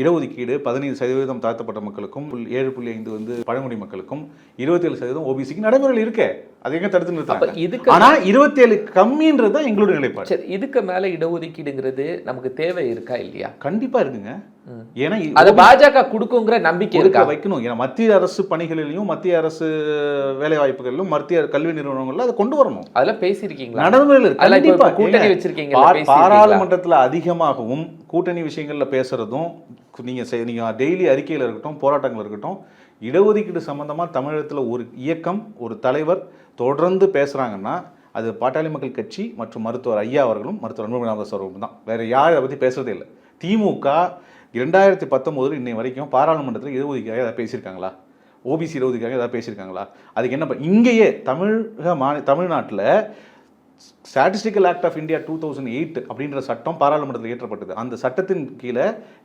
இடஒதுக்கீடு பதினைந்து சதவீதம் தாழ்த்தப்பட்ட மக்களுக்கும் ஏழு புள்ளி ஐந்து வந்து பழங்குடி மக்களுக்கும் இருபத்தேழு சதவீதம் ஓபிசிக்கு நடைமுறையில் இருக்கே. அது எங்க தடுத்து நிறுத்தாங்க இதுக்கு ஆனா இருபத்தேழு கம்மின்றது தான் எங்களுடைய நிலைப்பாடு. சரி இதுக்கு மேல இடஒதுக்கீடுங்கிறது நமக்கு தேவை இருக்கா இல்லையா? கண்டிப்பா இருக்குங்க. ஏன்னா அது பாஜக கொடுக்குங்கிற நம்பிக்கை இருக்கா? வைக்கணும். ஏன்னா மத்திய அரசு பணிகளிலும் மத்திய அரசு வேலை வாய்ப்புகளிலும் மத்திய கல்வி நிறுவனங்கள்ல அதை கொண்டு வரணும். அதெல்லாம் பேசியிருக்கீங்களா? நடைமுறையில். கூட்டணி பேசியிருக்கீங்களா? பாராளுமன்றத்துல அதிகமாகவும் கூட்டணி விஷயங்களில் பேசுறதும் நீங்கள் செய்- நீங்கள் டெய்லி அறிக்கையில் இருக்கட்டும் போராட்டங்கள் இருக்கட்டும் இடஒதுக்கீடு சம்மந்தமாக தமிழகத்தில் ஒரு இயக்கம் ஒரு தலைவர் தொடர்ந்து பேசுகிறாங்கன்னா அது பாட்டாளி மக்கள் கட்சி மற்றும் மருத்துவர் ஐயா அவர்களும் மருத்துவர் அன்புமணி ராமதாஸ் அவர்களும் தான். வேறு யார் அதை பற்றி பேசுகிறதே இல்லை. திமுக இரண்டாயிரத்தி பத்தொம்போதில் இன்னை வரைக்கும் பாராளுமன்றத்தில் இடஒதுக்கீடாக ஏதாவது பேசியிருக்காங்களா? ஓபிசி இடஒதுக்கீடாக ஏதாவது பேசியிருக்காங்களா? அதுக்கு என்ன இங்கேயே தமிழக மாநில தமிழ்நாட்டில் statistical act of India two thousand eight அப்படின்ற சட்டம் பாராளுமன்றத்தில் இயற்றப்பட்டது. அந்த சட்டத்தின் கீழே